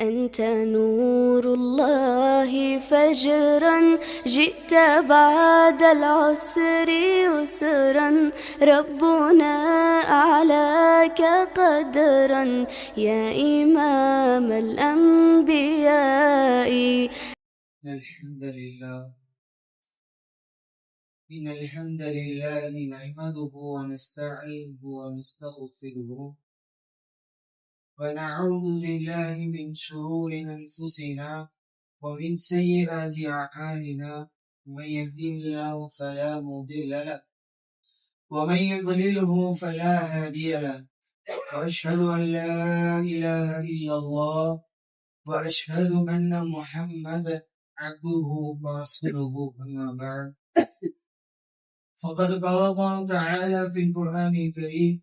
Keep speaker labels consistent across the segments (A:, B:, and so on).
A: أنت نور الله فجرا جئت بعد العسر يسرا. ربنا أعلاك قدرا. يا إمام الأنبياء.
B: الحمد لله. إن الحمد لله نحمده ونستعينه ونستغفره. ونعوذ بالله من شرور أنفسنا ومن سيئات أعمالنا. من يهديه الله فلا مضل له ومن يضلله فلا هادي له. وأشهد أن لا إله إلا الله وأشهد أن محمدا عبده ورسوله. أما بعد فقد قال الله تعالى في القرآن الكريم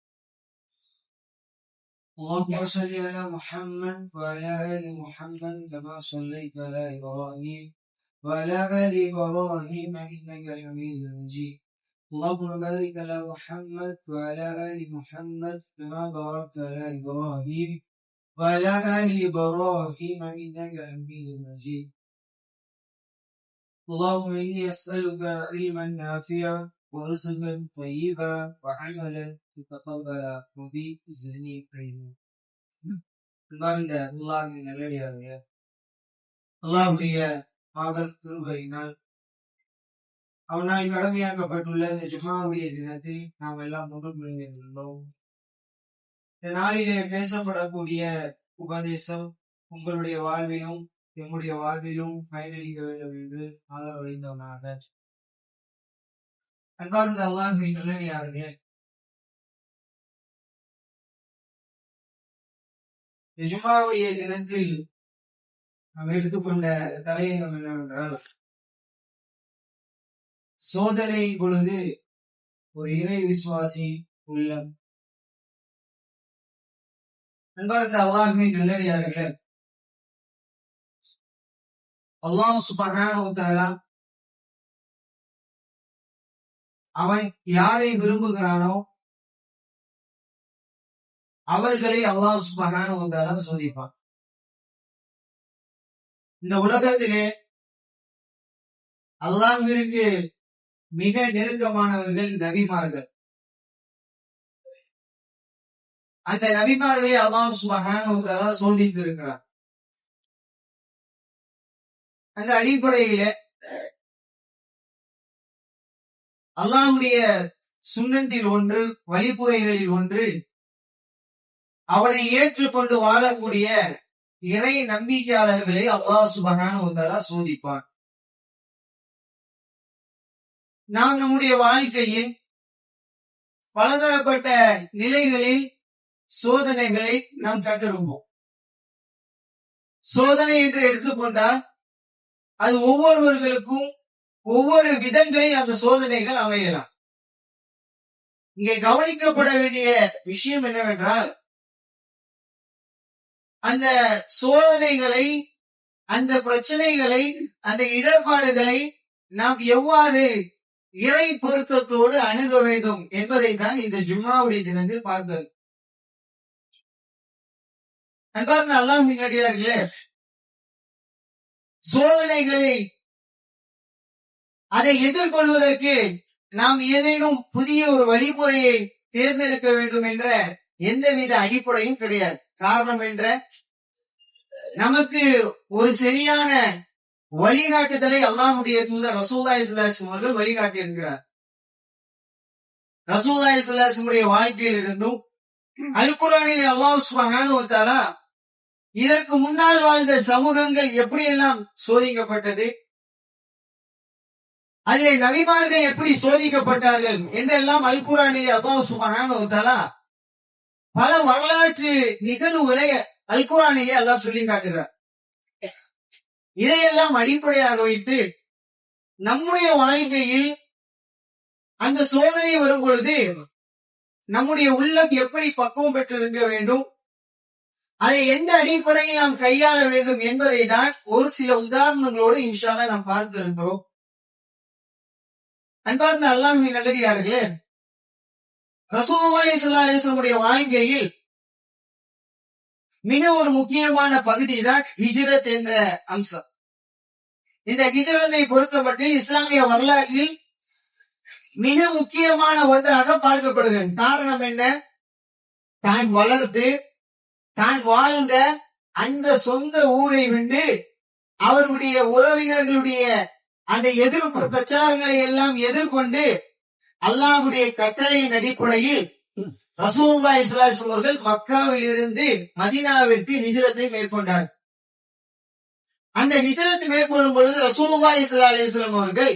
B: اللهم صل على محمد وعلى آل محمد كما صليت على إبراهيم وعلى آل إبراهيم إنك حميد مجيد. اللهم بارك على محمد وعلى آل محمد كما باركت على إبراهيم وعلى آل إبراهيم إنك حميد مجيد. اللهم إني أسألك علما نافعا ورزقا طيبا وعملا பப்பாவை முதி Jenny பாருங்க அல்லாஹின் நல்லடியாருங்க அல்லாஹுடைய மாதர் திருவையினால் அவனால் கடமையாக்கப்பட்டுள்ள இந்த ஜுமாவுடைய தினத்தில் நாம் எல்லாம் ஒன்று இருந்தோம் இந்த நாளிலே பேசப்படக்கூடிய உபதேசம் உங்களுடைய வாழ்விலும் எம்முடைய வாழ்விலும் பயனளிக்க வேண்டும் என்று ஆதரவடைந்தவனாக அன்பார்ந்த அல்லாஹுவின் நல்லடியாருங்க நிஜமாவுடைய தினத்தில் நாம் எடுத்துக்கொண்ட தலையங்கம் என்னவென்றால் சோதனை பொழுது ஒரு இறை விசுவாசி உள்ளம். அன்பார்ந்த அல்லாஹுமே நல்லடியார்களே அல்லாஹ் சுபகானா அவன் யாரை விரும்புகிறானோ அவர்களை அல்லாஹ் சுபகான தஆலா சோதிப்பான். இந்த உலகத்திலே அல்லாஹிற்கு மிக நெருக்கமானவர்கள் நபிமார்கள். அந்த நபிமார்களை அல்லாஹ் சுபகான தஆலா சோதித்திருக்கிறார். அந்த அடிப்படையில அல்லாஹுடைய சுண்ணத்தில் ஒன்று வழிபுறைகளில் ஒன்று அவனை ஏற்றுக்கொண்டு வாழக்கூடிய இறை நம்பிக்கையாளர்களை அல்லாஹ் சுபகான ஒன்றா சோதிப்பான். நாம் நம்முடைய வாழ்க்கையில் பலதரப்பட்ட நிலைகளில் சோதனைகளை நாம் கண்டிருப்போம். சோதனை என்று எடுத்துக்கொண்டால் அது ஒவ்வொருவர்களுக்கும் ஒவ்வொரு விதங்களில் அந்த சோதனைகள் அமையலாம். இங்கே கவனிக்கப்பட வேண்டிய விஷயம் என்னவென்றால் அந்த சோதனைகளை அந்த பிரச்சனைகளை அந்த இடர்பாடுகளை நாம் எவ்வாறு இறை பொருத்தத்தோடு அணுக வேண்டும் என்பதை தான் இந்த ஜும்மாவுடைய தினத்தில் பார்த்தது. அன்பார்ந்த அல்லாஹ் முன்னாடியார்களே சோதனைகளை அதை எதிர்கொள்வதற்கு நாம் ஏதேனும் புதிய ஒரு வழிமுறையை தேர்ந்தெடுக்க வேண்டும் என்ற எந்தவித அடிப்படையும் கிடையாது. காரணம் என்ற நமக்கு ஒரு சரியான வழிகாட்டுதலை அல்லாஹுடைய தூதர் ரசூல்லா இஸ்லாசம் அவர்கள் வழிகாட்டி இருக்கிறார் ரசூல்லா இஸ்லாசமுடைய வாழ்க்கையில் இருந்தும் அல்குரானிலே அல்லாஹ் சுபஹானுவத்தாலா இதற்கு முன்னால் வாழ்ந்த சமூகங்கள் எப்படியெல்லாம் சோதிக்கப்பட்டது? அதிலே நவிமார்கள் எப்படி சோதிக்கப்பட்டார்கள்? என்றெல்லாம் அல்குரானிலே அல்லாஹ் சுபஹானஹு பல வரலாற்று நிகழ்வுகளை அல்குரானிலே எல்லாம் சொல்லி காட்டுகிறார். இதையெல்லாம் அடிப்படையாக வைத்து நம்முடைய வாழ்க்கையில் அந்த சோதனை வரும் பொழுது நம்முடைய உள்ளம் எப்படி பக்குவம் பெற்றிருக்க வேண்டும் அதை எந்த அடிப்படையில் நாம் கையாள வேண்டும் என்பதை தான் ஒரு சில உதாரணங்களோடு இன்ஷால நாம் பார்த்து அன்பார்ந்த அல்லாஹின் நல்லடியார்களே ரசூலுல்லாஹி ஸல்லல்லாஹு அலைஹி வஸல்லமுடைய வாழ்க்கையில் மிக ஒரு முக்கியமான பகுதி தான் ஹிஜ்ரத் என்ற அம்சம். இந்த ஹிஜ்ரத்தை பொறுத்தமட்டில் இஸ்லாமிய வரலாற்றில் மிக முக்கியமான ஒன்றாக பார்க்கப்படுகிறது. காரணம் என்ன? தான் வளர்ந்து தான் வாழ்ந்த அந்த சொந்த ஊரை விட்டு அவருடைய உறவினர்களுடைய அந்த எதிர்ப்பு பிரச்சாரங்களை எல்லாம் எதிர்கொண்டு அல்லாஹ்வுடைய கட்டளையின் அடிப்படையில் ரசூல்லா இஸ்லாஸ் அவர்கள் மக்காவில் இருந்து மதீனாவிற்கு ஹிஜ்ரத்தை மேற்கொண்டார். அந்த நிஜரத்தை மேற்கொள்ளும் பொழுது ரசூல்லா இஸ்லா அலிஸ்லாம் அவர்கள்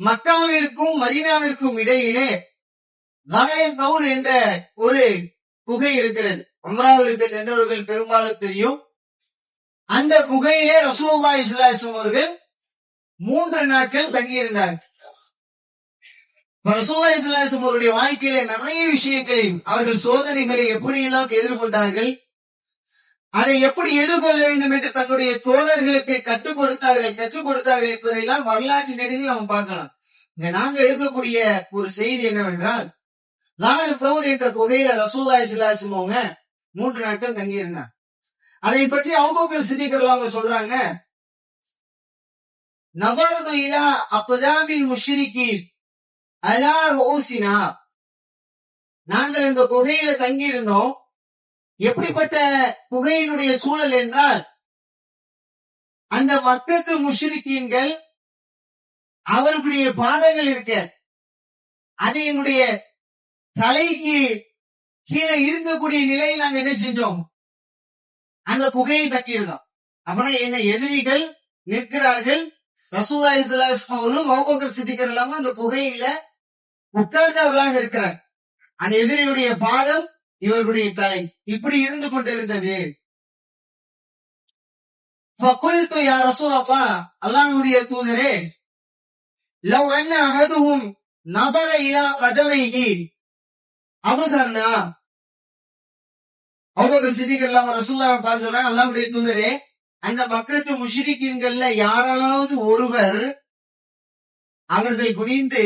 B: மக்காவிற்கும் மதீனாவிற்கும் இடையிலே கவுர் என்ற ஒரு குகை இருக்கிறது. அம்ராவிற்கு சென்றவர்கள் பெரும்பாலும் தெரியும். அந்த குகையிலே ரசூல்லா ஸல்லல்லாஹு அவர்கள் மூன்று நாட்கள் தங்கியிருந்தார்கள் ரசூலுல்லாஹி ஸல்லல்லாஹு அலைஹி வஸல்லம் அவருடைய வாழ்க்கையில நிறைய விஷயங்களை அவர்கள் சோதனைகளை எப்படியெல்லாம் எதிர்கொண்டார்கள் அதை எப்படி எதிர்கொள்ள வேண்டும் என்று தன்னுடைய தோழர்களுக்கு கற்றுக் கொடுத்தார்கள் கற்றுக் கொடுத்தார்கள் என்பதையெல்லாம் வரலாற்று நெடுங்கில் நாம் பார்க்கலாம். இங்க நாங்க எடுக்கக்கூடிய ஒரு செய்தி என்னவென்றால் லால் ஃபவுர் என்ற குகையில ரசூல்லாய் சிலாசிம் அவங்க மூன்று நாட்கள் தங்கியிருந்தாங்க அதை பற்றி அவுபக்கர் சித்திகர்கள் அவங்க சொல்றாங்க நகரது இலா அப்பதாபில் முஷ்ரிக்கி அலா ரோசினா நாங்கள் இந்த குகையில தங்கியிருந்தோம். எப்படிப்பட்ட குகையினுடைய சூழல் என்றால் அந்த மக்கத்து முஷ்ரிக்கீன்கள் அவர்களுடைய பாதங்கள் இருக்க அது என்னுடைய தலைக்கு கீழே இருக்கக்கூடிய நிலையில் நாங்க என்ன செஞ்சோம்? அந்த குகையை தங்கியிருந்தோம் அப்படின்னா என்ன எதிரிகள் நிற்கிறார்கள்? ரசூலா இஸ்லாஸ்களும் மௌபக்கர் சித்திக்கிற இல்லாம அந்த குகையில உட்கார்ந்தவர்களாக இருக்கிறார் அந்த எதிரியுடைய பாதம் இவர்களுடைய தலை இப்படி இருந்து கொண்டிருந்தது فقلت يا رسول الله அல்லாஹ்வுடைய தூதரே لو ان احدهم نظر الى قدميه அபசர்னா அபூபக்கர் சித்திக் அல்லாஹ் ரசூலுல்லாஹ் பார்த்து சொல்றாங்க அல்லாஹ்வுடைய தூதரே அந்த மக்கத்து முஷ்ரிக்கீன்கள்ல யாராவது ஒருவர் அவர்கள் குனிந்து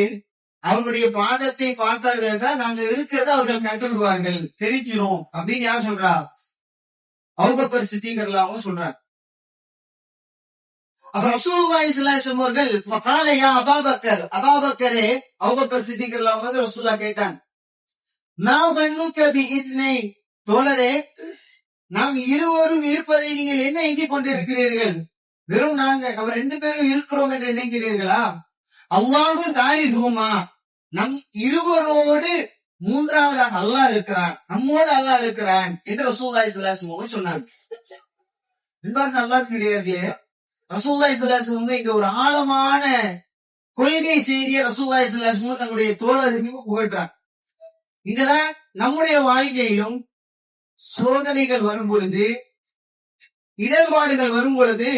B: அவருடைய பாதத்தை பார்த்தார்கள் என்றால் நாங்க இருக்கிறத அவர்கள் கண்டுவிடுவார்கள் தெரிக்கிறோம் அப்படின்னு யார் சொல்றா? அவுபக்கர் சித்திங்கர்லாவும் சொல்றார். அப்ப ரசூலுல்லாஹி ஸல்லல்லாஹு அவர்கள் வகால யா அபாபக்கர்? அபாபக்கரே அவுபக்கர் சித்திங்கர்லாவும் வந்து ரசூலுல்லாஹ் கேட்டான். மா கண்ணுக்க பி தோழரே நாம் இருவரும் இருப்பதை நீங்கள் என்ன எண்ணிக் கொண்டிருக்கிறீர்கள்? வெறும் நாங்க அவர் ரெண்டு பேரும் இருக்கிறோம் என்று நினைக்கிறீர்களா அல்லாஹு தாலிதுமா நம் இருவரோடு மூன்றாவதாக அல்லாஹ் இருக்கிறான். நம்மோடு அல்லாஹ் இருக்கிறான் என்று ரசூல்லாய் சுல்லாசம் சொன்னாங்க. என்பார்கள் அல்லாஹ் கிடையாது ரசூல்லாய் சுல்லாசம் வந்து இங்க ஒரு ஆழமான கொள்கை செய்திய ரசூல்லாய் சுல்லாசம் தங்களுடைய தோழர்களுக்கு புகழ்றாங்க இதுதான் நம்முடைய வாழ்க்கையிலும் சோதனைகள் வரும் பொழுது இடர்பாடுகள் வரும் பொழுது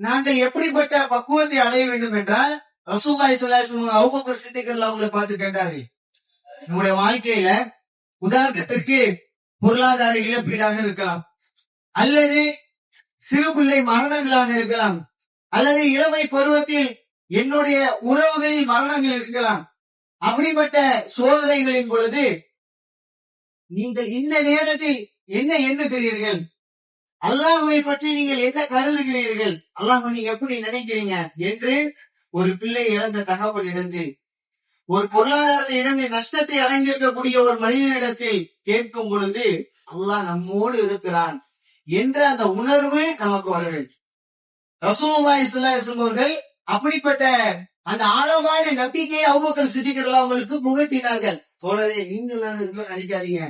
B: நாங்கள் எப்படிப்பட்ட பக்குவத்தை அடைய வேண்டும் என்றால் ரசூல்லாய் சொல்லாசம் அவுபக்கர் சித்திகர்ல அவங்களை பார்த்து கேட்டார்கள். நம்முடைய வாழ்க்கையில உதாரணத்திற்கு பொருளாதார இழப்பீடாக இருக்கலாம். அல்லது சிறு பிள்ளை மரணங்களாக இருக்கலாம். அல்லது இளமை பருவத்தில் என்னுடைய உறவுகளில் மரணங்கள் இருக்கலாம். அப்படிப்பட்ட சோதனைகளின் பொழுது நீங்கள் இந்த நேரத்தில் என்ன எண்ணுகிறீர்கள்? அல்லாஹுவை பற்றி நீங்கள் என்ன கருதுகிறீர்கள்? அல்லாஹ் நீங்க எப்படி நினைக்கிறீங்க? என்று ஒரு பிள்ளை இழந்த தகவல் இடத்தில் ஒரு பொருளாதார இழந்து நஷ்டத்தை அடைந்திருக்கக்கூடிய ஒரு மனிதனிடத்தில் கேட்கும் பொழுது அல்லாஹ் நம்மோடு இருக்கிறான் என்ற அந்த உணர்வு நமக்கு வர வேண்டும். ரசூல்லா இஸ்லாம் அவர்கள் அப்படிப்பட்ட அந்த ஆழமான நம்பிக்கையை அவ்வக்கர் சித்திகர்கள் அவங்களுக்கு புகட்டினார்கள். தோழரே நீங்கள் நினைக்காதீங்க.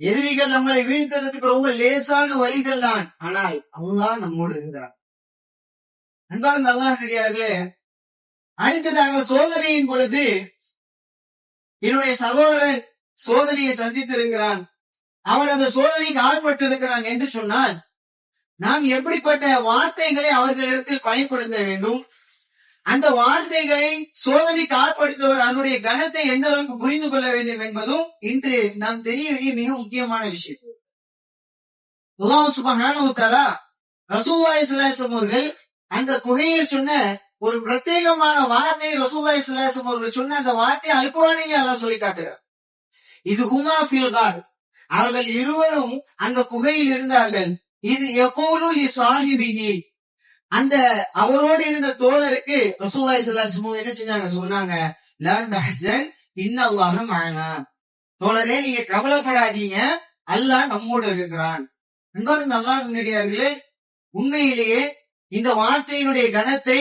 B: எதிரிகள் நம்மளை வீழ்த்துறதுக்கு ரொம்ப லேசான வழிகள் தான். ஆனால் அல்லாஹ் நம்மோடு இருக்கிறார் அன்பார்ந்த அல்லாஹ் நடிகார்களே அடுத்ததாக சோதனையின் பொழுது என்னுடைய சகோதரன் சோதனையை சந்தித்திருக்கிறான். அவன் அந்த சோதனைக்கு ஆட்பட்டு இருக்கிறான் என்று சொன்னால் நாம் எப்படிப்பட்ட வார்த்தைகளை அவர்களிடத்தில் பயன்படுத்த வேண்டும்? அந்த வார்த்தைகளை சோதனைக்கு ஆட்படுத்துவர் அதனுடைய கணத்தை எந்த அளவுக்கு புரிந்து கொள்ள வேண்டும் என்பதும் இன்று நாம் தெரிய வேண்டிய மிக முக்கியமான விஷயம். அல்லாஹ் சுப்ஹானஹு வ தஆலா அவர்கள் அந்த குகையில் சொன்ன ஒரு பிரத்யேகமான வார்த்தை ரசூலுல்லாஹி ஸல்லல்லாஹு அவர்கள் சொன்ன அந்த வார்த்தையை அல்குர்ஆனிலே எல்லாம் சொல்லி காட்டுகிறார். இது ஹுமா ஃபில் கார். அவர்கள் இருவரும் அந்த குகையில் இருந்தார்கள். இது எப்போது லி அந்த அவரோடு இருந்த தோழருக்கு ரசூலுல்லாஹி ஸல்லல்லாஹு என்ன செஞ்சாங்க? சொன்னாங்க லா தஹ்சன் தோழரே நீங்க கவலைப்படாதீங்க. அல்லாஹ் நம்மோடு இருக்கிறான். அன்பார்ந்த அல்லாஹ் உண்மையிலேயே இந்த வார்த்தையினுடைய கணத்தை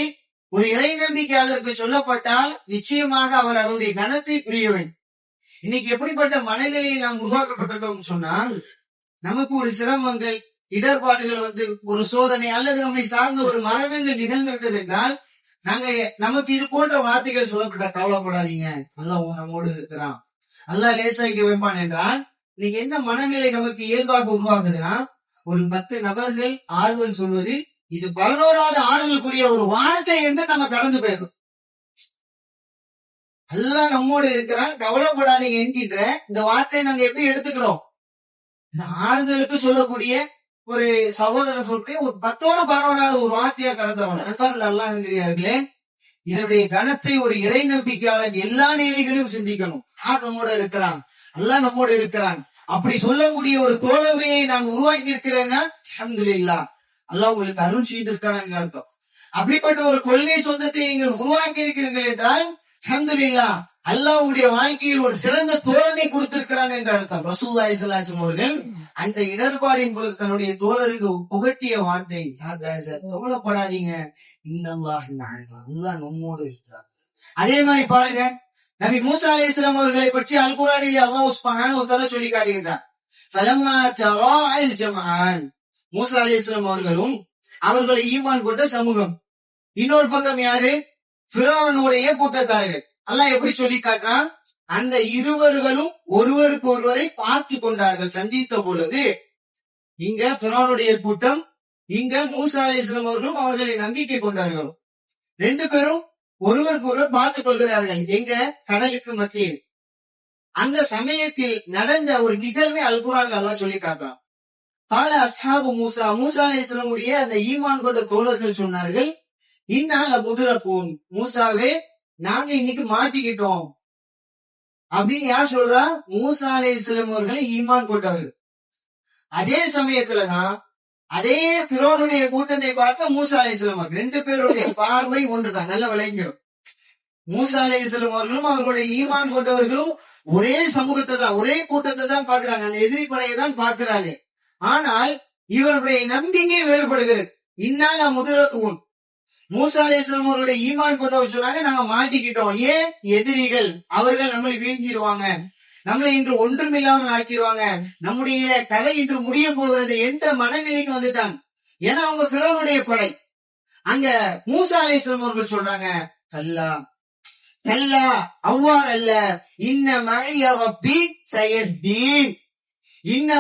B: ஒரு இறை நம்பிக்கையாளருக்கு சொல்லப்பட்டால் நிச்சயமாக அவர் அதனுடைய கனத்தை பிரிய வேண்டும். இன்னைக்கு எப்படிப்பட்ட மனநிலையை நாம் உருவாக்கப்பட்டிருக்கோம் சொன்னால் நமக்கு ஒரு சிரமங்கள் இடர்பாடுகள் வந்து ஒரு சோதனை அல்லது நம்மை சார்ந்த ஒரு மரணங்கள் நிகழ்ந்துவிட்டது என்றால் நாங்க நமக்கு இது போன்ற வார்த்தைகள் சொல்லப்பட்ட கவலைப்படாதீங்க. அல்லாஹ் நம்மோடு இருக்கிறான். நல்லா லேசாக்கி வைப்பான் என்றால் நீங்க என்ன மனநிலை நமக்கு இயல்பாக உருவாகுதுன்னா ஒரு பத்து நபர்கள் ஆறுதல் சொல்வது இது பதினோராவது ஆறுதலுக்குரிய ஒரு வானத்தை என்று நம்ம கடந்து போயிடும் எல்லாம் நம்மோடு இருக்கிறான் கவலைப்படாதீங்க என்கின்ற இந்த வார்த்தையை நாங்க எப்படி எடுத்துக்கிறோம்? இந்த ஆறுதலுக்கு சொல்லக்கூடிய ஒரு சகோதர சொல்லிட்டு ஒரு பத்தோட பதினோராவது ஒரு வார்த்தையா கடந்தவன் நண்பர்கள் அல்லாஹ் என்கிறார்களே இதனுடைய கணத்தை ஒரு இறை நம்பிக்கையாளர் எல்லா நிலைகளையும் சிந்திக்கணும். யார் நம்மோட இருக்கிறான்? எல்லாம் நம்மோட இருக்கிறான். அப்படி சொல்லக்கூடிய ஒரு தோழமையை நாங்க உருவாக்கி இருக்கிறேன்னா அஹமதுல்லா அல்லாஹ் உங்களுக்கு அருள் செய்திருக்கிறான் அர்த்தம். அப்படிப்பட்ட ஒரு கொள்கை சொந்தத்தை நீங்கள் உருவாக்கி இருக்கிறீர்கள் என்றால் அஹமதுல்லா அல்லாஹ் உங்களுடைய வாழ்க்கையில் ஒரு சிறந்த தோழனை கொடுத்திருக்கிறான் என்று அர்த்தம். ரசூல்லா சலாசம் அவர்கள் அந்த இடர்பாடின் பொழுது தன்னுடைய தோழருக்கு புகட்டிய வார்த்தை கவலைப்படாதீங்க. இன்னல்லாஹ் அல்லாஹ் நம்மோடு இருக்கிறார் அதே மாதிரி பாருங்க நபி மூசா அலைஹிஸ்ஸலாம் அவர்களை பற்றி அல் அல்லாஹ் உஸ்மான் ஒரு தஆலா சொல்லி காட்டுகிறார் மூசா அலி இஸ்லாம் அவர்களும் அவர்களை ஈமான் கொண்ட சமூகம். இன்னொரு பக்கம் யாரு? பிறவனுடைய கூட்டத்தார்கள். அல்லாஹ் எப்படி சொல்லி காட்டுறான்? அந்த இருவர்களும் ஒருவருக்கு ஒருவரை பார்த்து கொண்டார்கள் சந்தித்த பொழுது. இங்க பிறவனுடைய கூட்டம் இங்க மூசா அலைஹிஸ்ஸலாம் அவர்களும் அவர்களை நம்பிக்கை கொண்டார்கள். ரெண்டு பேரும் ஒருவருக்கு ஒருவர் பார்த்துக் கொள்கிறார்கள். எங்க? கடலுக்கு மத்தியில். அந்த சமயத்தில் நடந்த ஒரு நிகழ்வை அல்குரான் அல்லா சொல்லி காட்டுறான். கால அஸ்ஹாபு மூசா மூசா அலைஹிஸ்ஸலாமுடைய அந்த ஈமான் கொண்ட தோழர்கள் சொன்னார்கள் இந்நாள் முதிரப்போன் மூசாவே நாங்க இன்னைக்கு மாட்டிக்கிட்டோம். அப்படின்னு யார் சொல்றா? மூசா அலைஹிஸ்ஸலாம் அவர்களை ஈமான் கொண்டவர்கள். அதே சமயத்துலதான் அதே பிரோனுடைய கூட்டத்தை பார்த்த மூசா அலைஹிஸ்ஸலாம் அவர்கள். ரெண்டு பேருடைய பார்வை ஒன்றுதான் நல்ல விளங்கிடும். மூசா அலைஹிஸ்ஸலாம் அவர்களும் அவர்களுடைய ஈமான் கொண்டவர்களும் ஒரே சமூகத்தை தான் ஒரே கூட்டத்தை தான் பாக்குறாங்க அந்த எதிரி படையை தான் பாக்குறாங்க ஆனால் இவருடைய நம்பிக்கை வேறுபடுகிறது. இந்நாள் முதலத்துவம் மூசா அலைஹிஸ்ஸலாம் அவருடைய ஈமான் கொண்டவர் சொன்னாங்க நாங்க மாட்டிக்கிட்டோம். ஏன்? எதிரிகள். அவர்கள் நம்மளை வீழ்த்திடுவாங்க. நம்மளை இன்று ஒன்றுமில்லாமல் ஆக்கிடுவாங்க. நம்முடைய கதை இன்று முடிய போகிறது என்ற மனநிலைக்கு வந்துட்டாங்க ஏன்னா அவங்க பிறனுடைய படை அங்க மூசா அவர்கள் சொல்றாங்க கல்லா. கல்லா. அவ்வாறு அல்ல இன்ன மழையாக ரப்பி சயத்தீன் தீன்.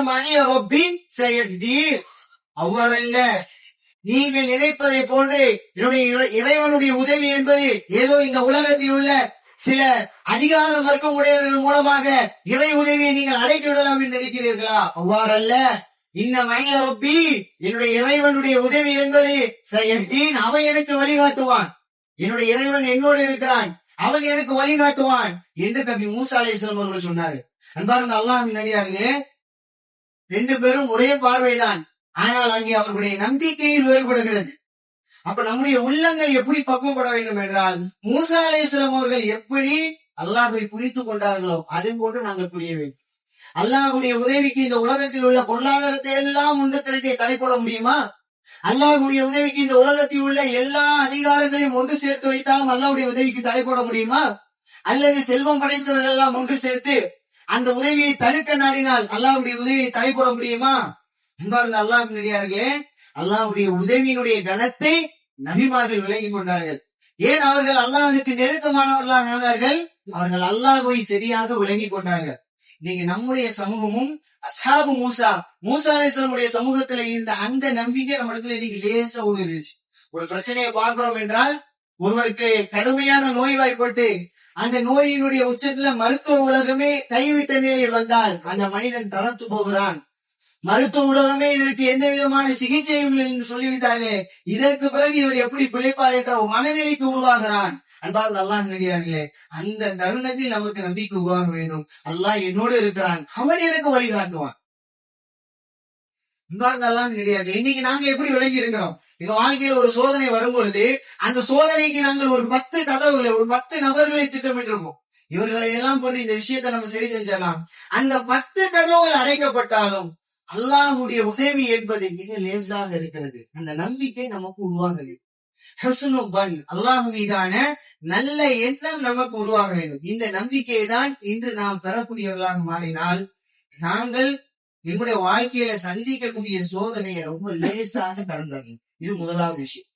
B: மழைய ஒப்பின் சயத்தீன் அவ்வாறல்ல நீங்கள் நினைப்பதை போன்று என்னுடைய இறை- இறைவனுடைய உதவி என்பது ஏதோ இந்த உலகத்தில் உள்ள சில அதிகார வர்க்கம் உடையவர்கள் மூலமாக இறை உதவியை நீங்கள் அடைத்து விடலாம் என்று நினைக்கிறீர்களா? அவ்வாறல்ல இந்த மைய என்னுடைய இறைவனுடைய உதவி என்பது சையத்தீன் அவன் எனக்கு வழிகாட்டுவான். என்னுடைய இறைவன் என்னோடு இருக்கிறான் அவன் எனக்கு வழிகாட்டுவான் என்று கபி மூசா அலைஹிஸ்ஸலாம் அவர்கள் சொன்னார் அன்பார்ந்த அல்லாஹ்வின் நடிகார்களே ரெண்டு பேரும் ஒரே பார்வைதான். ஆனால் அங்கே அவர்களுடைய நம்பிக்கையில் வேறுபடுகிறது அப்ப நம்முடைய உள்ளங்கள் எப்படி பக்குவப்பட வேண்டும் என்றால் மூசா அலைஹிஸ்ஸலாம் அவர்கள் எப்படி அல்லாஹை புரிந்து கொண்டார்களோ அது போன்று நாங்கள் புரிய வேண்டும். அல்லாஹுடைய உதவிக்கு இந்த உலகத்தில் உள்ள பொருளாதாரத்தை எல்லாம் உண்டு திரட்டிய தடை போட முடியுமா? அல்லாஹ்வுடைய உதவிக்கு இந்த உலகத்தில் உள்ள எல்லா அதிகாரங்களையும் ஒன்று சேர்த்து வைத்தாலும் அல்லாஹுடைய உதவிக்கு தடை போட முடியுமா? அல்லது செல்வம் படைத்தவர்கள் எல்லாம் ஒன்று சேர்த்து அந்த உதவியை தடுக்க நாடினால் அல்லாவுடைய உதவியை தலை போட முடியுமா? அன்பார்ந்த அல்லாஹ் நடிகார்களே அல்லாஹ்வுடைய உதவியினுடைய கனத்தை நபிமார்கள் விளங்கி கொண்டார்கள். ஏன் அவர்கள் அல்லாவிற்கு நெருக்கமானவர்களாக நடந்தார்கள் அவர்கள் அல்லாஹை சரியாக விளங்கிக் கொண்டார்கள். நீங்க நம்முடைய சமூகமும் அசாபு மூசா மூசா அலிஸ்லமுடைய சமூகத்துல இருந்த அந்த நம்பிக்கை நம்ம இடத்துல இன்னைக்கு லேசா உதவிடுச்சு ஒரு பிரச்சனையை பார்க்கிறோம் என்றால் ஒருவருக்கு கடுமையான நோய்வாய்ப்பட்டு அந்த நோயினுடைய உச்சத்துல மருத்துவ உலகமே கைவிட்ட நிலையில் வந்தால் அந்த மனிதன் தளர்த்து போகிறான். மருத்துவ உலகமே இதற்கு எந்த விதமான சிகிச்சையும் இல்லை என்று சொல்லிவிட்டாரே. இதற்கு பிறகு இவர் எப்படி பிழைப்பார் என்ற மனநிலைக்கு உருவாகிறான். அன்பால் அல்லாஹ் நடிகார்களே அந்த தருணத்தில் நமக்கு நம்பிக்கை உருவாக வேண்டும். அல்லாஹ் என்னோடு இருக்கிறான். அவன் எனக்கு வழிகாட்டுவான் அன்பால் அல்லாஹ் நடிகார்களே இன்னைக்கு நாங்க எப்படி விளங்கி இருக்கிறோம் எங்க வாழ்க்கையில ஒரு சோதனை வரும்பொழுது அந்த சோதனைக்கு நாங்கள் ஒரு பத்து கதவுகளை ஒரு பத்து நபர்களை திட்டமிட்டிருக்கோம் இவர்களை எல்லாம் பண்ணி இந்த விஷயத்தை நம்ம சரி செஞ்சிடலாம். அந்த பத்து கதவுகள் அடைக்கப்பட்டாலும் அல்லாஹுடைய உதவி என்பது மிக லேசாக இருக்கிறது. அந்த நம்பிக்கை நமக்கு உருவாகுது அல்லாஹு பன் அல்லாஹ் மீதான நல்ல எண்ணம் நமக்கு உருவாக வேண்டும். இந்த நம்பிக்கையை தான் இன்று நாம் பெறக்கூடியவர்களாக மாறினால் நாங்கள் எங்களுடைய வாழ்க்கையில சந்திக்கக்கூடிய சோதனையை ரொம்ப லேசாக கடந்தார்கள் இது முதலாவது விஷயம்.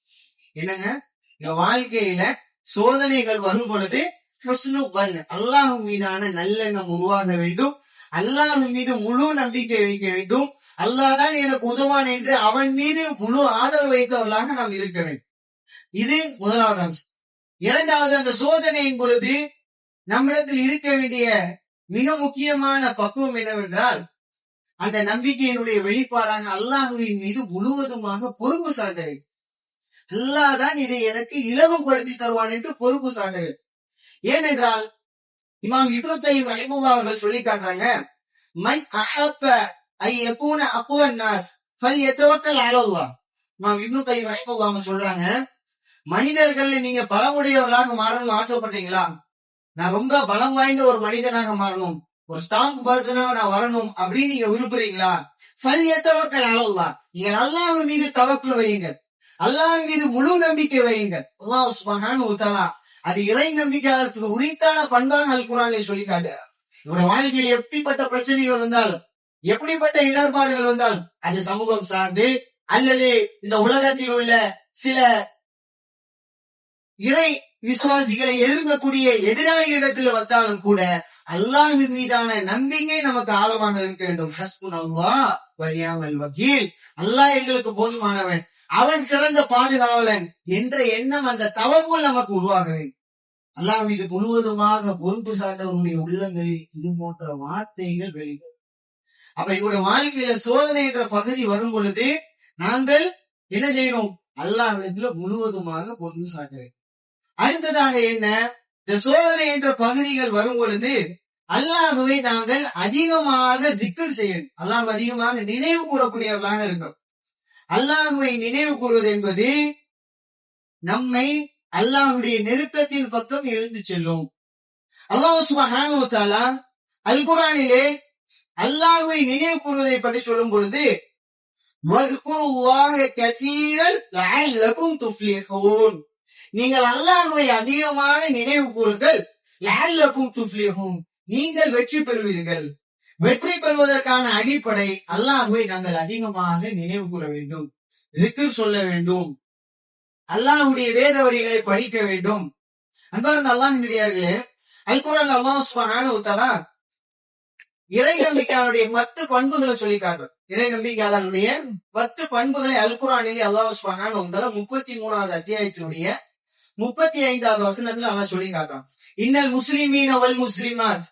B: என்னங்க? இந்த வாழ்க்கையில சோதனைகள் வரும் பொழுது அல்லாஹ் மீதான நல்லெண்ணம் உருவாக வேண்டும். அல்லாஹ் மீது முழு நம்பிக்கை வைக்க வேண்டும். அல்லாஹ் தான் எனக்கு உதவான் என்று அவன் மீது முழு ஆதரவு வைத்தவர்களாக நாம் இருக்க வேண்டும். இது முதலாவது அம்சம். இரண்டாவது அந்த சோதனையின் பொழுது நம்மிடத்தில் இருக்க வேண்டிய மிக முக்கியமான பக்குவம் என்னவென்றால் அந்த நம்பிக்கையினுடைய வெளிப்பாடாக அல்லாஹுவின் மீது முழுவதுமாக பொறுப்பு சாட்ட அல்லாதான் இதை எனக்கு இலவுபடுத்தி தருவான் என்று பொறுப்பு சாட்ட ஏனென்றால் இமாம் இப்ரத்தை ரஹிமுல்லா அவர்கள் சொல்லி காட்டுறாங்க மன் அஹப்ப ஐ யகூன அக்வன் நாஸ் ஃபல் யதவக்கல் அலல்லாஹ் இமாம் இப்னு தைம் ரஹிமுல்லா அவங்க சொல்றாங்க மனிதர்கள் நீங்க பலமுடையவர்களாக மாறணும்னு ஆசைப்பட்டீங்களா நான் ரொம்ப பலம் வாய்ந்த ஒரு மனிதனாக மாறணும். ஒரு ஸ்ட்ராங் பர்சனா நான் வரணும் அப்படின்னு நீங்க விரும்புறீங்களா? ஃபல் யதவக்கல் அலல்லாஹ் நீங்க அல்லாஹ் மீது தவக்குள் வையுங்கள். அல்லாஹ் மீது முழு நம்பிக்கை வையுங்கள். அல்லாஹ் சுப்ஹானஹு வ அது இறை நம்பிக்கையாளத்துக்கு உரித்தான பண்பாக அல் குரானை சொல்லி காட்டுறார் இவருடைய வாழ்க்கையில் எப்படிப்பட்ட பிரச்சனைகள் வந்தாலும் எப்படிப்பட்ட இடர்பாடுகள் வந்தாலும் அது சமூகம் சார்ந்து அல்லது இந்த உலகத்தில் உள்ள சில இறை விசுவாசிகளை எதிர்க்கக்கூடிய எதிராளிகளிடத்தில் வந்தாலும் கூட அல்லாஹு மீதான நம்பிக்கை நமக்கு ஆழமாக இருக்க வேண்டும். ஹஸ்புன் அல்லாஹ் வலியாமல் வக்கீல். அல்லாஹ் எங்களுக்கு போதுமானவன். அவன் சிறந்த பாதுகாவலன் என்ற எண்ணம் அந்த தவறுகள் நமக்கு உருவாக வேண்டும் அல்லாஹ் மீது முழுவதுமாக பொறுப்பு சார்ந்தவர்களுடைய உள்ளங்களில் இது போன்ற வார்த்தைகள் வெளிவரும். அப்ப இவருடைய வாழ்க்கையில சோதனை என்ற பகுதி வரும் பொழுது நாங்கள் என்ன செய்யணும்? அல்லாஹ்விடத்துல முழுவதுமாக பொறுப்பு சாட்ட வேண்டும். அடுத்ததாக என்ன? இந்த சோதனை என்ற பகுதிகள் வரும் பொழுது அல்லாஹுவை நாங்கள் அதிகமாக திக்கர் செய்யணும் அல்லாஹ் அதிகமாக நினைவு கூறக்கூடியவர்களாக இருக்கணும் அல்லாஹுவை நினைவு கூறுவது என்பது நம்மை அல்லாஹுடைய நெருக்கத்தின் பக்கம் எழுந்து செல்லும். அல்லாஹ் சுபஹானஹு தஆலா அல் குரானிலே அல்லாஹுவை நினைவு கூறுவதை பற்றி சொல்லும் பொழுது வத்குருல்லாஹ கதீரன் லஅல்லகும் துஃப்லிஹூன். நீங்கள் அல்லாஹ்வை அதிகமாக நினைவு கூறுங்கள். நீங்கள் வெற்றி பெறுவீர்கள். வெற்றி பெறுவதற்கான அடிப்படை அல்லாஹ்வை நாங்கள் அதிகமாக நினைவு கூற வேண்டும். இதுக்கு சொல்ல வேண்டும். அல்லாஹுடைய வேத வரிகளை படிக்க வேண்டும். அன்பார்ந்த அல்லாஹினுடையார்களே அல் குரான் அல்லாஹ் இறை நம்பிக்கையாளருடைய பத்து பண்புகளை சொல்லி இறை நம்பிக்கையாளருடைய பத்து பண்புகளை அல்குரானிலே அல்லாஹ் முப்பத்தி மூணாவது அத்தியாயத்தினுடைய முப்பத்தி ஐந்தாவது வசனத்துல அல்லாஹ் சொல்லி காட்டுறான் இன்னல் முஸ்லிமீன வல் முஸ்லிமாத்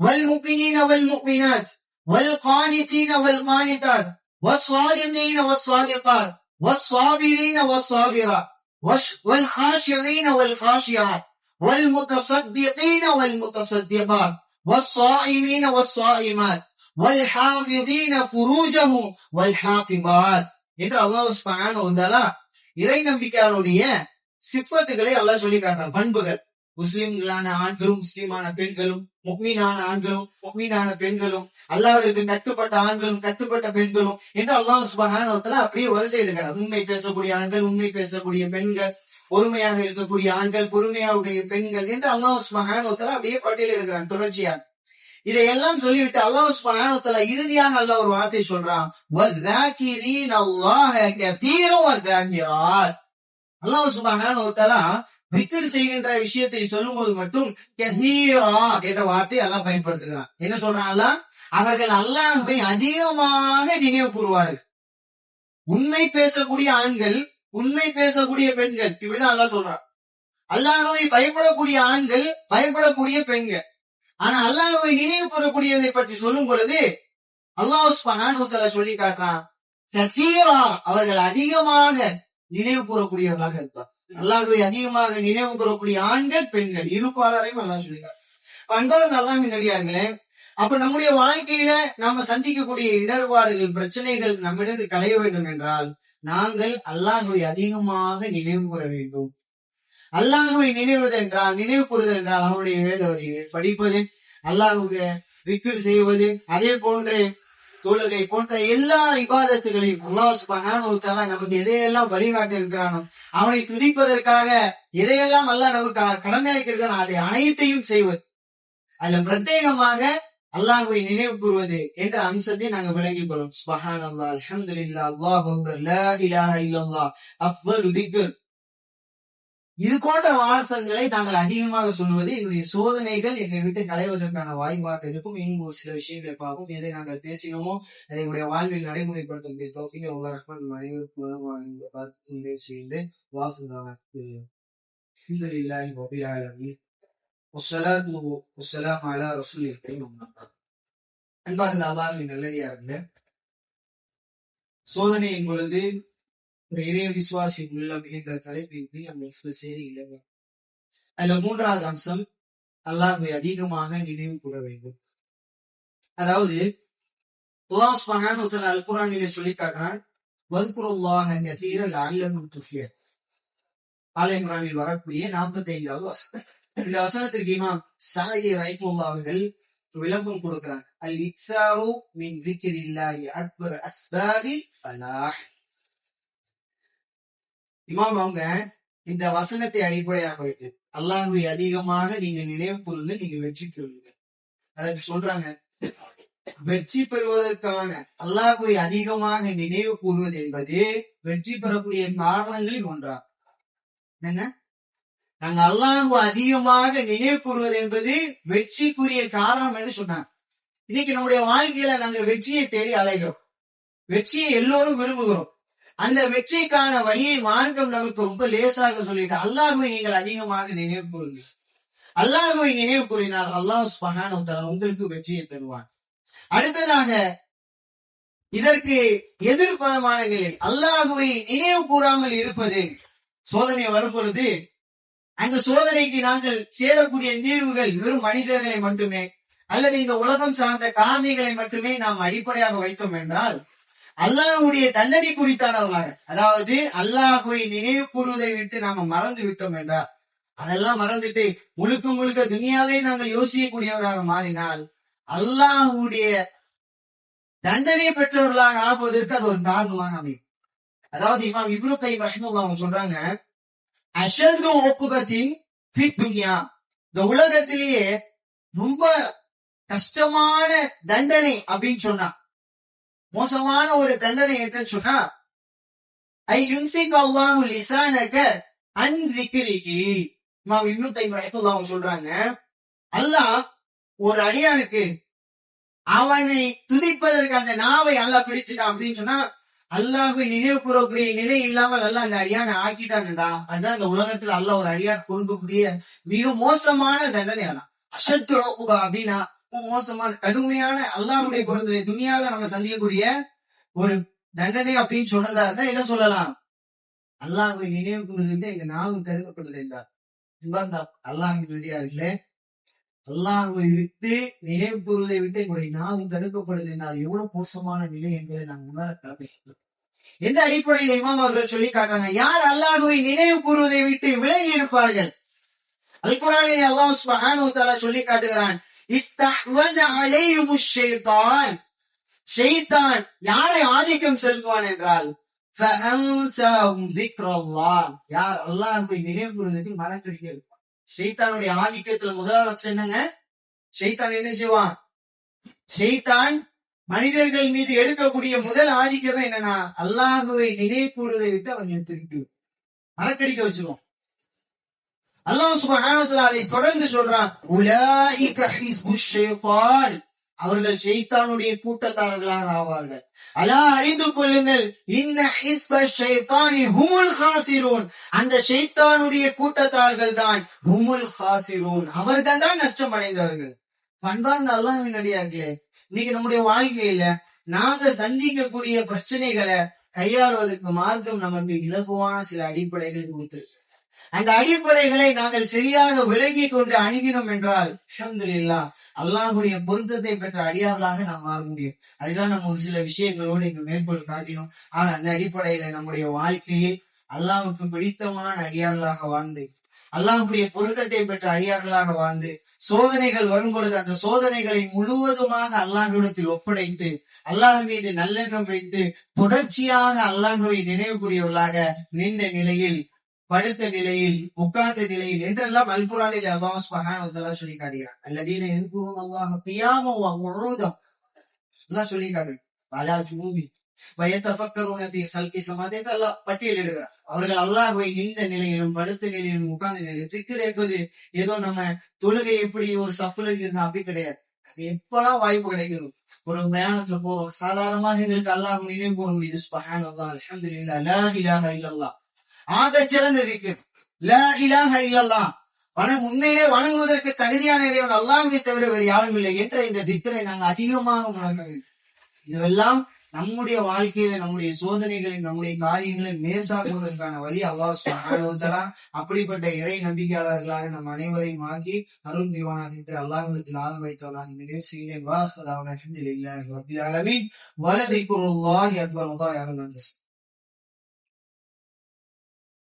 B: வல் முக்மினீன வல் முக்மினாத் வல் கானிதீன வல் கானிதாத் والصادقين والصادقات والصابرين والصابرات والش- والخاشعين والخاشعات والمتصدقين والمتصدقات والصائمين والصائمات والحافظين فروجهم والحافظات என்று அல்லாஹ் சுப்ஹானஹு வ தஆலா இறை நம்பிக்கையாளருடைய சிப்பத்துகளை அல்லாஹ் சொல்லி காட்டுறான் பண்புகள். முஸ்லிம்களான ஆண்களும் முஸ்லிமான பெண்களும் முக்மீனான ஆண்களும் முக்மீனான பெண்களும் அல்லாவிற்கு கட்டுப்பட்ட ஆண்களும் கட்டுப்பட்ட பெண்களும் என்று அல்லாஹ் சுப்ஹானஹு அப்படியே வரிசை எடுக்கிறார் உண்மை பேசக்கூடிய ஆண்கள் உண்மை பேசக்கூடிய பெண்கள் பொறுமையாக இருக்கக்கூடிய ஆண்கள் பொறுமையாவுடைய பெண்கள் என்று அல்லாஹ் சுப்ஹானஹு அப்படியே பட்டியல் எடுக்கிறான் தொடர்ச்சியாக. இதையெல்லாம் சொல்லிவிட்டு அல்லாஹ் சுப்ஹானஹு வ இறுதியாக அல்லாஹ் ஒரு வார்த்தை சொல்றான். அல்லாஹ் சுப்ஹானஹு வ திக்கர் செய்கின்ற விஷயத்தை சொல்லும்போது மட்டும் என்ற வார்த்தை எல்லாம் பயன்படுத்துகிறான். என்ன சொல்றான் அவர்கள் அல்லாஹை அதிகமாக நினைவு கூறுவார்கள். உண்மை பேசக்கூடிய ஆண்கள் உண்மை பேசக்கூடிய பெண்கள் இப்படிதான் அல்லாஹ் சொல்றான். அல்லாஹவை பயப்படக்கூடிய ஆண்கள் பயப்படக்கூடிய பெண்கள். ஆனா அல்லாஹவை நினைவு கூறக்கூடியதை பற்றி சொல்லும் பொழுது அல்லாஹ் சொல்லி காட்டுறான் அவர்கள் அதிகமாக நினைவு கூறக்கூடியவர்களாக இருப்பார். அல்லாஹ்வை அதிகமாக நினைவு கூறக்கூடிய ஆண்கள் பெண்கள் இருப்பாளரையும் அல்லாஹ் சொல்லுகிறார் அன்பார்ந்த அல்லாஹ் நடிகார்களே அப்ப நம்முடைய வாழ்க்கையில நாம சந்திக்கக்கூடிய இடர்பாடுகள் பிரச்சனைகள் நம்மிடம் களைய வேண்டும் என்றால் நாங்கள் அல்லாஹுவை அதிகமாக நினைவு கூற வேண்டும். அல்லாஹுவை நினைவது என்றால் நினைவு கூறுதல் என்றால் அவனுடைய வேத வரிகள் படிப்பது அல்லாஹுக்கு திக்கர் செய்வது அதே போன்று தொழுகை போன்ற எல்லா இபாதத்துகளையும் அல்லாஹ் சுப்ஹானஹு நமக்கு எதையெல்லாம் வழிகாட்டி இருக்கிறானோ அவனை துதிப்பதற்காக எதையெல்லாம் அல்லாஹ் நமக்கு கடமையாக்கி இருக்கிறானோ அதை அனைத்தையும் செய்வது. அதுல பிரத்யேகமாக அல்லாஹுவை நினைவு கூறுவது என்ற அம்சத்தை நாங்கள் விளங்கிக் கொள்ளும் சுபஹான் அல்லா அல்ஹம்துலில்லாஹ் அல்லாஹ் அக்பர் இல்லா இலாஹ இல்லல்லாஹ் இது போன்ற வாசகங்களை நாங்கள் அதிகமாக சொல்வது எங்களுடைய சோதனைகள் எங்களை விட்டு களைவதற்கான வாய்ப்பாக இருக்கும் இன்னும் ஒரு சில விஷயங்களை பார்ப்போம் எதை நாங்கள் பேசினோமோ அதை எங்களுடைய வாழ்வில் நடைமுறைப்படுத்தக்கூடிய தோஃபிக உங்க ரஹ்மான் அனைவருக்கும் பார்த்து செய்து வாசுதான் அல்ஹம்துலில்லாஹி ரபில் ஆலமீன் والصلاة والسلام على رسول الكريم அன்பார்ந்த அல்லாஹின் நல்லடியாருங்க சோதனையின் பொழுது ஒரு இறை விசுவாசி உள்ளம் என்ற தலைப்பின் கீழ் நம்ம எக்ஸ்பிரஸ் செய்தி இல்லைங்க அதுல மூன்றாவது அம்சம் அல்லாஹை அதிகமாக நினைவு கூற வேண்டும். அதாவது அல்லாஹ் அல் குர்ஆனிலே சொல்லி காட்டுறான் வذ்குருல்லாஹ கஸீரன் லஅல்லகும் துஃப்லிஹூன் ஆல இம்ரானில் வரக்கூடிய 45வது வசனம். இந்த வசனத்திற்கு இமாம் சாயி ரைமுல்லா அவர்கள் விளக்கம் கொடுக்கிறாங்க அல் இக்ஸாரு மின் திக்ரில்லாஹி அக்பர் அஸ்பாபி ஃபலாஹ். இமாம் அவங்க இந்த வசனத்தை அடிப்படையாக வைத்து அல்லாஹுவை அதிகமாக நீங்க நினைவு கூர்ந்து நீங்க வெற்றி பெறுவீங்க அதற்கு சொல்றாங்க வெற்றி பெறுவதற்கான அல்லாஹுவை அதிகமாக நினைவு கூறுவது என்பது வெற்றி பெறக்கூடிய காரணங்களில் ஒன்றா என்ன நாங்க அல்லாஹு அதிகமாக நினைவு கூறுவது என்பது வெற்றிக்குரிய காரணம் என்று சொன்னாங்க. இன்னைக்கு நம்முடைய வாழ்க்கையில நாங்க வெற்றியை தேடி அலைகிறோம். வெற்றியை எல்லோரும் விரும்புகிறோம். அந்த வெற்றிக்கான வழியை மார்க்கம் நமக்கு ரொம்ப லேசாக சொல்லிட்டு அல்லாஹுவை நீங்கள் அதிகமாக நினைவு கூறுங்கள். அல்லாஹுவை நினைவு கூறினால் அல்லாஹ் சுபஹான உங்களுக்கு வெற்றியை தருவான். அடுத்ததாக இதற்கு எதிர்பதமான நிலை அல்லாஹுவை நினைவு கூறாமல் இருப்பது சோதனை வரும்பொழுது அந்த சோதனைக்கு நாங்கள் தேடக்கூடிய தீர்வுகள் வெறும் மனிதர்களை மட்டுமே அல்லது இந்த உலகம் சார்ந்த காரணிகளை மட்டுமே நாம் அடிப்படையாக வைத்தோம் என்றால் அல்லாஹுடைய தண்டனை குறித்தானவர்களாக அதாவது அல்லாஹுவை நினைவு கூறுவதை விட்டு நாம மறந்து விட்டோம் என்றால் அதெல்லாம் மறந்துட்டு முழுக்க முழுக்க துணியாவே நாங்கள் யோசிக்கக்கூடியவராக மாறினால் அல்லாஹுடைய தண்டனை பெற்றவர்களாக ஆகுவதற்கு அது ஒரு காரணமாக அமையும். அதாவது இமாம் இப்ரு கை ரஹ்மத்துல்லாஹ் அவங்க சொல்றாங்க அஷது ஒப்புகத்தின் துன்யா. இந்த உலகத்திலேயே ரொம்ப கஷ்டமான தண்டனை அப்படின்னு சொன்னா மோசமான ஒரு தண்டனை என்னன்னு சொன்னா ஐ யுன்சிக் அல்லாஹு லிசானக அன் திக்ரிஹி. இமாம் இப்னு தைம் அவங்க சொல்றாங்க அல்லாஹ் ஒரு அடியானுக்கு அவனை துதிப்பதற்கு அந்த நாவை அல்லாஹ் பிடிச்சிட்டான். அப்படின்னு சொன்னா அல்லாஹு நினைவு கூறக்கூடிய நிலை இல்லாமல் அல்ல அந்த அடியானை ஆக்கிட்டான்டா. அதுதான் அந்த உலகத்துல அல்ல ஒரு அடியான் கொடுக்கக்கூடிய மிக மோசமான தண்டனை ஆனா அசத்து அப்படின்னா மோசமான கடுமையான அல்லாருடைய பொருந்தனை துணியால நம்ம சந்திக்கக்கூடிய ஒரு தண்டனை அப்படின்னு சொன்னதா இருந்தா என்ன சொல்லலாம்? அல்லாஹுவை நினைவு கூறுகின்ற எங்க நாவு தடுக்கப்படுது என்றார். அல்லாஹின் வெளியார்களே அல்லாஹுவை விட்டு நினைவு கூறுவதை விட்டு எங்களுடைய நாவும் தடுக்கப்படுது என்றால் எவ்வளவு மோசமான நிலை என்பதை நாங்கள் உணர எந்த அடிப்படையில் இமாம் அவர்கள் சொல்லி காட்டுறாங்க? யார் அல்லாஹுவை நினைவு கூறுவதை விட்டு விலகி இருப்பார்கள்? அல்குரானில் அல்லாஹ் சொல்லி காட்டுகிறான். இஸ்தஹ்வத அலைஹிமு ஷைத்தான் ஷைத்தான் யாரை ஆதிக்கம் செலுத்துவான் என்றால் திக்ரல்லாஹ். யார்? அல்லாஹ்வை நினைவு கூறுவதற்கு மறக்கடிக்க இருப்பான் ஷைத்தானுடைய ஆதிக்கத்துல முதல் லட்சம் என்னங்க? ஷைத்தான் என்ன செய்வான்? ஷைத்தான் மனிதர்கள் மீது எடுக்கக்கூடிய முதல் ஆதிக்கமே என்னன்னா அல்லாஹுவை நினைவு கூறுவதை விட்டு அவன் எடுத்துக்கிட்டு மறக்கடிக்க வச்சிருவான். அல்லாஹ் சுபஹானத்துல அதை தொடர்ந்து சொல்றான் உலாயிக ஷைத்தான். அவர்கள் ஷைத்தானுடைய கூட்டத்தாரர்களாக ஆவார்கள். அலா அறிந்து கொள்ளுங்கள் இன்ன ஹிஸ்ப ஷைத்தானி ஹுமுல் ஹாசிரூன். அந்த ஷைத்தானுடைய கூட்டத்தார்கள் தான் ஹுமுல் ஹாசிரூன். அவர்கள் தான் நஷ்டம் அடைந்தவர்கள். பண்பார்ந்த அல்லாஹ்வின் அடியார்களே இன்னைக்கு நம்முடைய வாழ்க்கையில நாங்க சந்திக்கக்கூடிய பிரச்சனைகளை கையாளுவதற்கு மார்க்கம் நமக்கு இலகுவான சில அடிப்படைகள் கொடுத்திருக்கு. அந்த அடிப்படைகளை நாங்கள் சரியாக விளங்கி கொண்டு அணுகினோம் என்றால் அஹமதுல்லா அல்லாஹுடைய பொருத்தத்தை பெற்ற அடியார்களாக நாம் மாற முடியும். அதுதான் நம்ம ஒரு சில விஷயங்களோடு இங்கு மேற்கொள் காட்டினோம். ஆனா அந்த அடிப்படையில நம்முடைய வாழ்க்கையில் அல்லாவுக்கு பிடித்தமான அடியார்களாக வாழ்ந்து அல்லாஹுடைய பொருத்தத்தை பெற்ற அடியார்களாக வாழ்ந்து சோதனைகள் வரும் பொழுது அந்த சோதனைகளை முழுவதுமாக அல்லாஹ்விடத்தில் ஒப்படைத்து அல்லாஹ் மீது நல்லெண்ணம் வைத்து தொடர்ச்சியாக அல்லாஹுவை நினைவுக்குரியவர்களாக நின்ற நிலையில் படுத்த நிலையில் உட்கார்ந்த நிலையில் என்றெல்லாம் அல்குரானில் அல்லாஹ் சுபஹானஹு சொல்லி காட்டுகிறான் அல்லதீன யذ்குரும் அல்லாஹ் கியாம வ உரூதம் அல்லாஹ் சொல்லி காட்டுகிறான் அலா ஜுனூபி வயத்தஃபக்கருன ஃபீ ஹல்கி சமாதி அல்லாஹ் பட்டியலிடுகிறான் அவர்கள் அல்லாஹ்வை நின்ற நிலையிலும் படுத்த நிலையிலும் உட்கார்ந்த நிலையிலும் திக்கர் என்பது ஏதோ நம்ம தொழுகை எப்படி ஒரு சஃப்ல இருந்தா அப்படி கிடையாது. அது எப்பெல்லாம் வாய்ப்பு கிடைக்குது ஒரு மயானத்துல போ சாதாரணமாக எங்களுக்கு அல்லாஹ் நினைவு கூறும் இது சுபஹானல்லாஹ் அல்ஹம்துலில்லாஹ் லா இலாஹ இல்லல்லாஹ் ஆக சிறந்த உண்மையிலே வணங்குவதற்கு தகுதியான இறைவன் அல்லாமே தவிர வேறு யாரும் இல்லை என்ற இந்த திக்கரை நாங்கள் அதிகமாக உணர்க்க வேண்டும் இதுவெல்லாம் நம்முடைய வாழ்க்கையில நம்முடைய சோதனைகளை நம்முடைய காரியங்களை மேசாக்குவதற்கான வழி அல்லாஹ் சுப்ஹானஹு அப்படிப்பட்ட இறை நம்பிக்கையாளர்களாக நம் அனைவரையும் ஆக்கி அருள் புரிவானாக என்று அல்லாஹத்தில் ஆக வைத்தவனாக இந்த செய்கிறேன். வாஹ் இல்லை ரப்பில் ஆலமீன். அக்பர். வல்லாஹி